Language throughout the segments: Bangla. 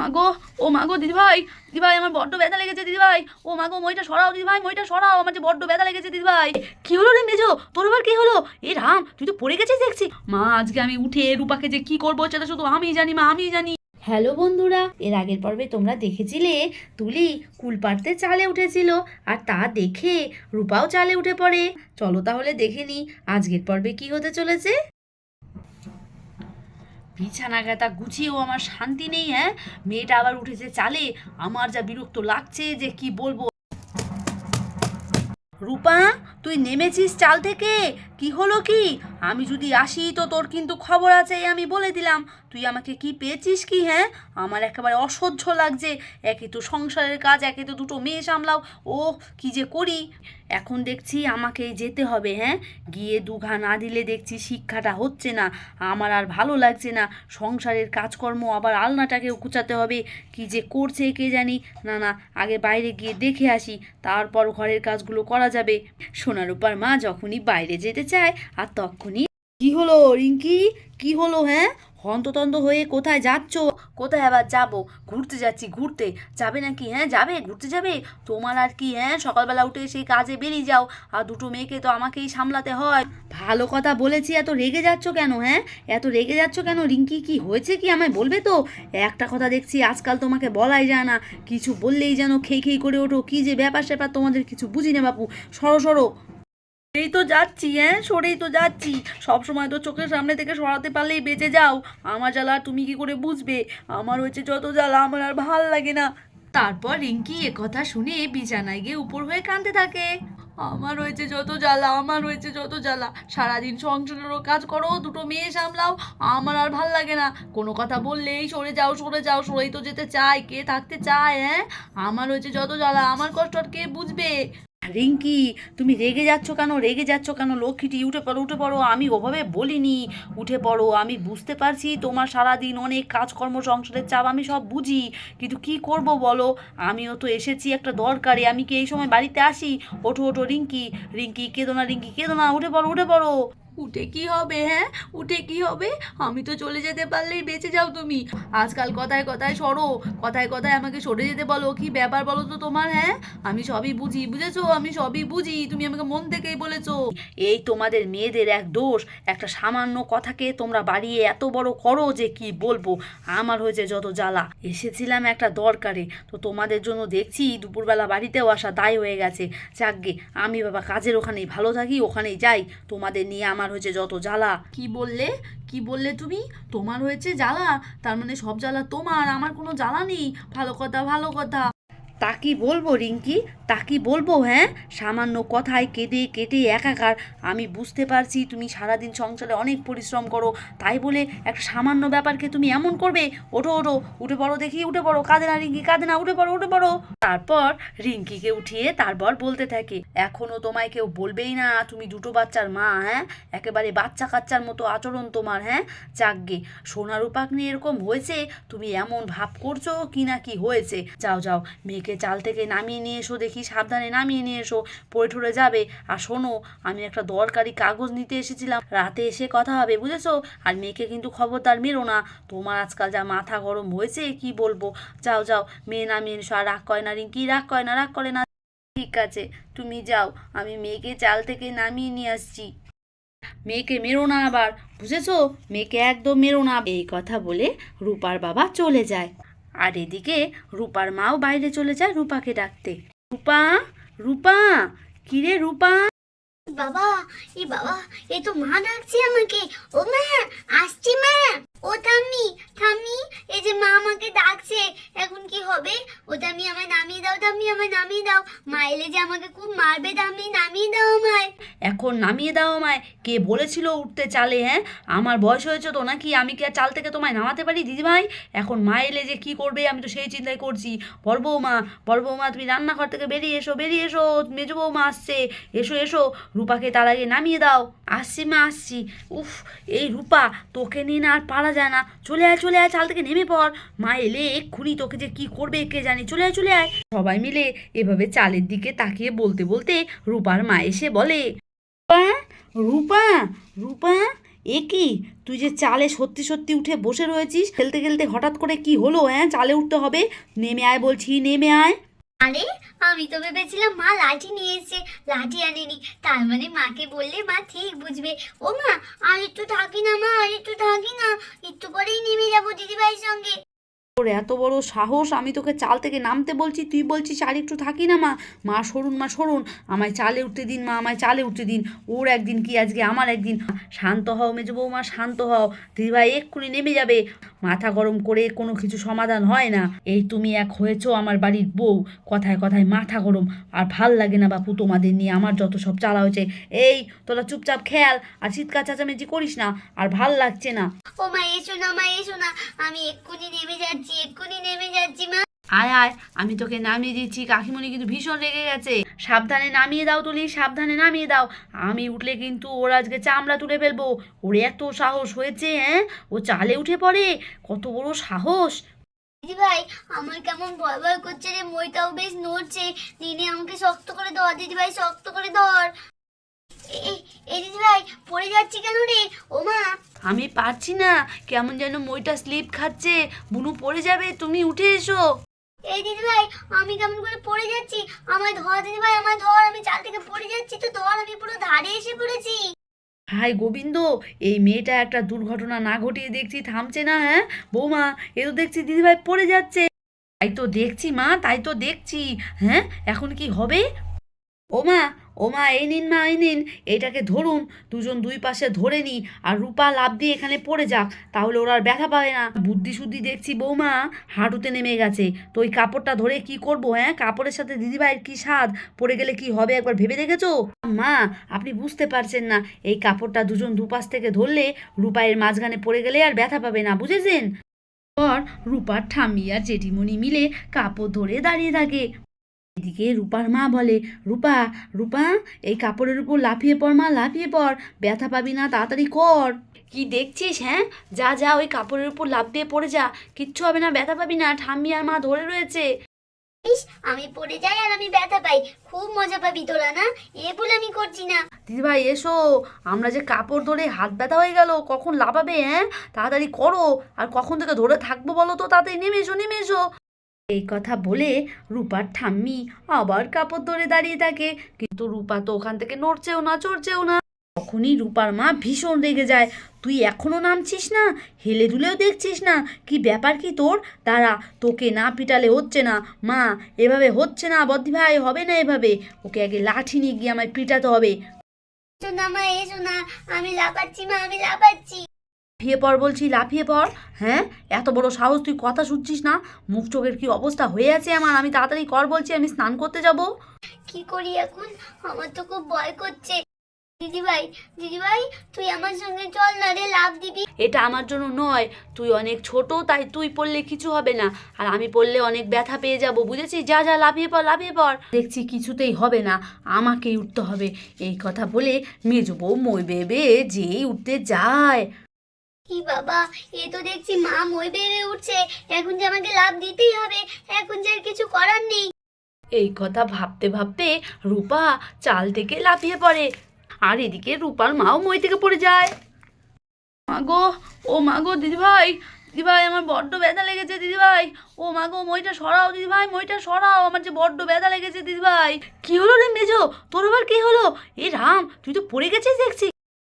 মাগো, ও মাগো দিদিভাই দিদিভাই, আমার বড্ড ব্যথা লেগেছে দিদিভাই। ও মাগো, মইটা সরাও, দিদিভাই, মইটা সরাও, আমার যে বড্ড ব্যথা লেগেছে দিদিভাই। কি হলো রে মেজো? তোর আবার কি হলো? এ রাম, তুই তো পড়ে গেছিস দেখছি। মা, আজকে আমি উঠে রূপাকে যে কি করব সেটা শুধু আমিই জানি, মা আমিই জানি। হ্যালো বন্ধুরা, এর আগের পর্বে তোমরা দেখেছিলে, তুলি কুল পাড়তে চালে উঠেছিল, আর তা দেখে রূপাও চালে উঠে পড়ে। চলো তাহলে দেখে নি, আজকের পর্বে কি হতে চলেছে? বিছানা গাতা গুছিয়েও আমার শান্তি নেই হ্যাঁ? মেয়েটা আবার উঠেছে চালে। আমার যা বিরক্ত লাগছে যে কি বলব? রূপা, তুই নেমেছিস চাল থেকে? কি হলো কি? আমি যদি আসি তো তোর কিন্তু খবর আছে আমি বলে দিলাম। তুই আমাকে কি পেয়েছিস কি হ্যাঁ? আমার একেবারে অসহ্য লাগছে। একে তো সংসারের কাজ, একে তো দুটো মেয়ে সামলাও। ও কি যে করি? এখন দেখছি আমাকে যেতে হবে হ্যাঁ? গিয়ে দুঘা না দিলে দেখছি শিক্ষাটা হচ্ছে না। আমার আর ভালো লাগছে না। সংসারের কাজকর্ম আবার আলনাটাকেও কুচাতে হবে। কি যে করছে কে জানি? না না, আগে বাইরে গিয়ে দেখে আসি। তারপর ঘরের কাজগুলো করা যাবে। সোনারূপার মা যখনই বাইরে যেতে চায় আর তখনই কি হলো রিঙ্কি? কি হলো হ্যাঁ? হন্ততন্ত হয়ে কোথায় যাচ্ছ? কোথায় আবার যাব? ঘুরতে যাচ্ছি, ঘুরতে। যাবে নাকি হ্যাঁ? যাবে, ঘুরতে যাবে। তোমার আর কি হ্যাঁ? সকালবেলা উঠে সেই কাজে বেরিয়ে যাও। আর দুটো মেয়েকে তো আমাকেই সামলাতে হয়। ভালো কথা বলেছি, এত রেগে যাচ্ছ কেন হ্যাঁ? এত রেগে যাচ্ছ কেন? রিঙ্কি, কি হয়েছে কি আমায় বলবে তো? একটা কথা দেখছি, আজকাল তোমাকে বলাই যায় না। কিছু বললেই যেন খেই খেই করে ওঠো। কি যে ব্যাপার স্যাপার তোমাদের কিছু বুঝি না বাপু। সরো সরো। এই তো যাচ্ছি হ্যাঁ? সরেই তো যাচ্ছি। সব সময় তো চোখের সামনে থেকে সরাতে পারলেই বেঁচে যাও। আমার জ্বালা তুমি কি করে বুঝবে? আমার হচ্ছে যত জ্বালা, আমার আর ভালো লাগে না। তারপর রিঙ্কি কথা শুনে বিছানায় গিয়ে উপর হয়ে কাঁদতে থাকে। আমার হয়েছে যত জ্বালা, আমার হয়েছে যত জ্বালা। সারাদিন সংসারেরও কাজ করো, দুটো মেয়ে সামলাও, আমার আর ভালো লাগে না। কোনো কথা বললেই সরে যাও সরে যাও, সরেই তো যেতে চায়, কে থাকতে চায় হ্যাঁ? আমার হয়েছে যত জ্বালা, আমার কষ্ট আর কে বুঝবে? রিঙ্কি, তুমি রেগে যাচ্ছ কেন? রেগে যাচ্ছ কেন? লক্ষ্মীটি, উঠে পড়ো উঠে পড়ো। আমি ওভাবে বলিনি। উঠে পড়ো, আমি বুঝতে পারছি তোমার সারাদিন অনেক কাজকর্ম, সংসারের চাপ, আমি সব বুঝি। কিন্তু কি করব বলো? আমিও তো এসেছি একটা দরকারে। আমি কি এই সময় বাড়িতে আসি? ওঠো ওঠো, রিঙ্কি। রিঙ্কি, কেদো না, রিঙ্কি, কেদো না। উঠে পড়ো উঠে পড়ো। উঠে কি হবে হ্যাঁ? উঠে কি হবে? আমি তো চলে যেতে পারলেই বেঁচে যাও তুমি। আজকাল কথায় কথায় সরো, কথায় কথায় আমাকে সরে যেতে বলো। কি ব্যাপার বলো তো তোমার হ্যাঁ? আমি সবই বুঝি, বুঝেছ? আমি সবই বুঝি, তুমি আমাকে মন থেকেই বলেছ। এই তোমাদের মেয়েদের এক দোষ, একটা সামান্য কথাকে তোমরা বাড়িয়ে এত বড় করো যে কি বলব? আমার হয়েছে যত জ্বালা। এসেছিলাম একটা দরকারে। তো তোমাদের জন্য দেখছি, দুপুরবেলা বাড়িতেও আসা দায় হয়ে গেছে। যাকগে আমি বাবা কাজের ওখানেই ভালো থাকি, ওখানেই যাই। তোমাদের নিয়ে আমার হয়েছে যত জ্বালা। কি বললে? কি বললে তুমি? তোমার হয়েছে জ্বালা, তার মানে সব জ্বালা তোমার, আমার কোনো জ্বালা নেই। ভালো কথা ভালো কথা। তা কি বলব, রিঙ্কি? তা কি বলব হ্যাঁ? সামান্য কথায় কেঁদে কেটে একাকার। আমি বুঝতে পারছি তুমি সারাদিন সংসারে অনেক পরিশ্রম করো। তাই বলে একটা সামান্য ব্যাপারকে তুমি এমন করবে? ওঠো ওঠো। উঠে পড়ো দেখি, উঠে পড়ো। কাঁদে না, রিঙ্কি, কাঁদে না। উঠে পড়ো উঠে পড়ো। তারপর রিঙ্কিকে উঠিয়ে তারপর বলতে থাকে, এখনও তোমায় কেউ বলবেই না তুমি দুটো বাচ্চার মা হ্যাঁ? একেবারে বাচ্চা কাচ্চার মতো আচরণ তোমার হ্যাঁ? যাকগে সোনারূপাক নিয়ে এরকম হয়েছে, তুমি এমন ভাব করছ কি না কি হয়েছে? যাও যাও, মেয়েকে চাল থেকে নামিয়ে নিয়ে এসো দেখি, সাবধানে নামিয়ে নিয়ে এসো, পড়ে ঠরে যাবে। আর শোনো, আমি একটা দরকারি কাগজ নিতে এসেছিলাম, রাতে এসে কথা হবে, বুঝেছ? আর মেয়েকে কিন্তু খবরদার মেরো না। তোমার আজকাল যা মাথা গরম হয়েছে, কি বলব? যাও যাও, মেয়ে নামিয়ে এসো। আর রাগ করে না, রিঙ্কি, রাগ করে না, রাগ করে না। ঠিক আছে, তুমি যাও, আমি মেয়েকে চাল থেকে নামিয়ে নিয়ে আসছি। মেয়েকে মেরো না আবার, বুঝেছ? মেয়েকে একদম মেরো না। এই কথা বলে রূপার বাবা চলে যায়। আর এদিকে রূপার মাও বাইরে চলে যায় রূপাকে ডাকতে। রূপা রূপা, কিরে রূপা? বাবা এই বাবা এই তো মা ডাকছে আমাকে। ও মা, আসছি মা। ও থামি থামি এই যে মা আমাকে ডাকছে। এখন কি হবে? ও থাম্মি আমায় নামিয়ে দাও থাম্মি আমায় নামিয়ে দাও। মা এলে যে আমাকে খুব মারবে থাম্মি নামিয়ে দাও আমায়। এখন নামিয়ে দাও আমায়। কে বলেছিল উঠতে চালে হ্যাঁ? আমার বয়স হয়েছে তো নাকি? আমি কি আর চাল থেকে তোমায় নামাতে পারি, দিদিভাই? এখন মা এলে যে কি করবে, আমি তো সেই চিন্তাই করছি। বড় বৌমা বড় বৌমা, তুমি রান্নাঘর থেকে বেরিয়ে এসো বেরিয়ে এসো। মেজো বৌমা আসছে। এসো এসো। রূপাকে তার আগে নামিয়ে দাও। আসছি মা, আসছি। উফ, এই রূপা, তোকে নিয়ে না আর পারা যায় না। চলে আয় চলে আয়, চাল থেকে নেমে পড়। মা এলে এক্ষুনি তোকে যে কি করবে কে জানি? চলে আয় চলে আয়। সবাই মিলে এভাবে চালের দিকে তাকিয়ে বলতে বলতে রূপার মা এসে বলে, রূপা রূপা রূপা, এ কি? তুই যে চালে সত্যি সত্যি উঠে বসে রয়েছিস, খেলতে খেলতে হঠাৎ করে কি হলো হ্যাঁ? চালে উঠতে হবে। নেমে আয় বলছি, নেমে আয়। আরে, আমি তো ভেবেছিলাম মা লাঠি নিয়ে এসেছে। লাঠি আনেনি। তার মানে মাকে বললে মা ঠিক বুঝবে। ও মা, আর একটু থাকি না মা, আর একটু থাকি না। একটু পরেই নেমে যাব দিদিভাইয়ের সঙ্গে। তোর এত বড় সাহস আমি তোকে চাল থেকে নামতে বলছি, তুই বলছিস আর একটু থাকি না মা। মা, সরুন মা, সরুন। আমায় চালে উঠতে দিন মা, আমায় চালে উঠতে দিন। ওর একদিন কি আজকে, আমার একদিন। শান্ত হও মেজো বৌমা, শান্ত হও। দিদিভাই এক্ষুনি নেমে যাবে। মাথা গরম করে কোনো কিছু সমাধান হয় না। এই তুমি এক হয়েছো আমার বাড়ির বউ। কথায় কথায় মাথা গরম। আর ভালো লাগে না বাপু তোমাদের নিয়ে, আমার যত সব চালা হয়েছে। এই, তোরা চুপচাপ খেয়াল। আর চিৎকার চেঁচামেচি করিস না। আর ভালো লাগছে না। ও মা, এসো না মা, এসো না। আমি এক্ষুনি নেমে যাচ্ছি। এক্ষুনি নেমে যাচ্ছি মা। আয় আয় আমি তোকে নামিয়ে দিচ্ছি। কাকিমণি কিন্তু ভীষণ রেগে গেছে। সাবধানে নামিয়ে দাও তুলি সাবধানে নামিয়ে দাও। আমি উঠলে কিন্তু ওর আজকে চামড়া তুলে ফেলব। ওর এত সাহস হয়েছে হ্যাঁ? ও চালে উঠে পড়ে। কত বড় সাহস। দিদিভাই আমার কেমন ভয় ভয় করছে রে মইটাও বেশ নড়ছে। দিনে আমাকে শক্ত করে ধর দিদিভাই শক্ত করে ধর। দিদিভাই পড়ে যাচ্ছি কেন রে? ও মা। আমি পারছি না। কেমন যেন মইটা স্লিপ খাচ্ছে। বুনু পড়ে যাবে তুমি উঠে এসো। এই দিদি ভাই আমি কেমন করে পড়ে যাচ্ছি? আমায় ধর দিদি ভাই আমায় ধর আমি চাল থেকে পড়ে যাচ্ছি তো ধর আমি পুরো ধারে এসে পড়েছি। হাই গোবিন্দ এই মেয়েটা একটা দুর্ঘটনা না ঘটিয়ে দেখছি থামছে না হ্যাঁ? বৌমা এ তো দেখছি দিদিভাই পড়ে যাচ্ছে। তাই তো দেখছি মা তাই তো দেখছি হ্যাঁ? এখন কি হবে? ও মা ও মা, এই নিন মা, এই নিন। এটাকে ধরুন, দুজন দুই পাশে ধরে নি, আর রূপা লাভ দিয়ে এখানে পড়ে যাক, তাহলে ওরা আর ব্যথা পাবে না। বুদ্ধি শুদ্ধি দেখছি বৌমা, হাঁটুতে নেমে গেছে। তো ওই কাপড়টা ধরে কি করব হ্যাঁ? কাপড়ের সাথে দিদিভাইয়ের কি স্বাদ? পড়ে গেলে কি হবে একবার ভেবে দেখেছ? মা, আপনি বুঝতে পারছেন না। এই কাপড়টা দুজন দুপাশ থেকে ধরলে রূপায়ের মাঝখানে পড়ে গেলে আর ব্যথা পাবে না, বুঝেছেন? পর রূপার ঠাম্মি আর জেঠিমণি মিলে কাপড় ধরে দাঁড়িয়ে থাকে। এদিকে রূপার মা বলে রূপা রূপা এই কাপড়ের উপর লাফিয়ে পড় মা লাফিয়ে পড় ব্যথা পাবি না তাড়াতাড়ি কর। কি দেখছিস হ্যাঁ? যা যা ওই কাপড়ের উপর লাফ দিয়ে পড়ে যা কিচ্ছু হবে না ব্যথা পাবি না ঠাম্মি আর মা ধরে রয়েছে। ইস আমি পড়ে যাই আর আমি ব্যথা পাই খুব মজা পাবি তোরা না? এ বলে আমি করছি না। দিদিভাই এসো আমরা যে কাপড় ধরে হাত ব্যথা হয়ে গেল কখন লাফাবে হ্যাঁ? তাড়াতাড়ি করো আর কখন থেকে ধরে থাকব বলো তো তাড়াতাড়ি নেমে এসো নেমে এসো। এই কথা বলে রূপার ঠাম্মি আবার কাপড় ধরে দাঁড়িয়ে থাকে। কিন্তু রূপা তো ওখান থেকে নড়ছেও না, চড়ছেও না। তখনই রূপার মা ভীষণ রেগে যায়। তুই এখনও নামছিস না? হেলে দুলেও দেখছিস না? কি ব্যাপার কি তোর? দাঁড়া, তোকে না পিটালে হচ্ছে না। মা, এভাবে হচ্ছে না বদ্দি ভাই, হবে না এভাবে। ওকে আগে লাঠি নিয়ে গিয়ে আমায় পিটাতে হবে। না মা, এসো না। আমি লাফাচ্ছি মা, আমি লাফাচ্ছি। লাফিয়ে পড় বলছি লাফিয়ে পড়। হ্যাঁ? এত বড় সাহস তুই কথা শুনছিস না? মুখ চোখের কি অবস্থা হয়ে আছে আমার? আমি তাড়াতাড়ি কর বলছি আমি স্নান করতে যাব। কি করি এখন? আমার তো খুব ভয় করছে। দিদিভাই দিদিভাই তুই আমার সঙ্গে চল না রে লাভ দিবি। এটা আমার জন্য নয়। তুই অনেক ছোট তাই তুই পড়লে কিছু হবে না। আর আমি পড়লে অনেক ব্যথা পেয়ে যাব বুঝেছিস? যা যা লাফিয়ে পড় লাফিয়ে পড়। দেখছি কিছুতেই হবে না। আমাকেই উঠতে হবে। এই কথা বলে মেজো বউ মই বেবে যেই উঠতে যায়। কি বাবা? এ তো দেখছি মা মই ভেবে উঠছে, এখন যে আমাকে লাভ দিতেই হবে, এখন যে আর কিছু করার নেই। এই কথা ভাবতে ভাবতে রূপা চাল থেকে লাফিয়ে পড়ে, আর এদিকে রূপার মাও মই থেকে পড়ে যায়। মাগো ও মাগো দিদিভাই দিদিভাই, আমার বড্ড ব্যথা লেগেছে, দিদিভাই। ও মাগো মইটা সরাও, দিদিভাই, মইটা সরাও, আমার যে বড্ড ব্যথা লেগেছে, দিদিভাই। কি হলো রে মেজো? তোর আবার কি হলো? এ রাম, তুই তো পড়ে গেছিস দেখছি।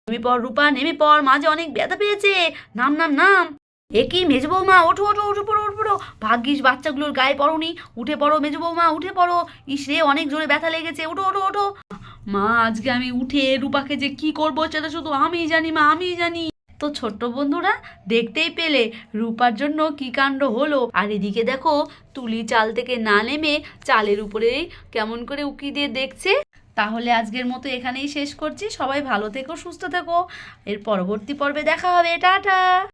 নেমে পড় রূপা, নেমে পড় মাঝে অনেক ব্যথা পেয়েছে। নাম নাম নাম। এ কি মেজো বৌমা, ওঠো ওঠো উঠে পড়ো উঠে পড়ো। ভাগ্যিস বাচ্চাগুলোর গায়ে পড়োনি। উঠে পড়ো মেজো বৌমা, উঠে পড়ো। ইস রে, অনেক জোরে ব্যথা লেগেছে। ওঠো ওঠো ওঠো। মা, আজকে আমি উঠে রূপাকে যে কি করব সেটা শুধু আমিই জানি, মা আমিই জানি। তো ছোট্ট বন্ধুরা, দেখতেই পেলে রূপার জন্য কি কাণ্ড হলো। আর এদিকে দেখো, তুলি চাল থেকে না নেমে চালের উপরেই কেমন করে উকি দিয়ে দেখছে। তাহলে আজকের মতো এখানেই শেষ করছি। সবাই ভালো থেকো, সুস্থ থেকো। এর পরবর্তী পর্বে দেখা হবে। টাটা!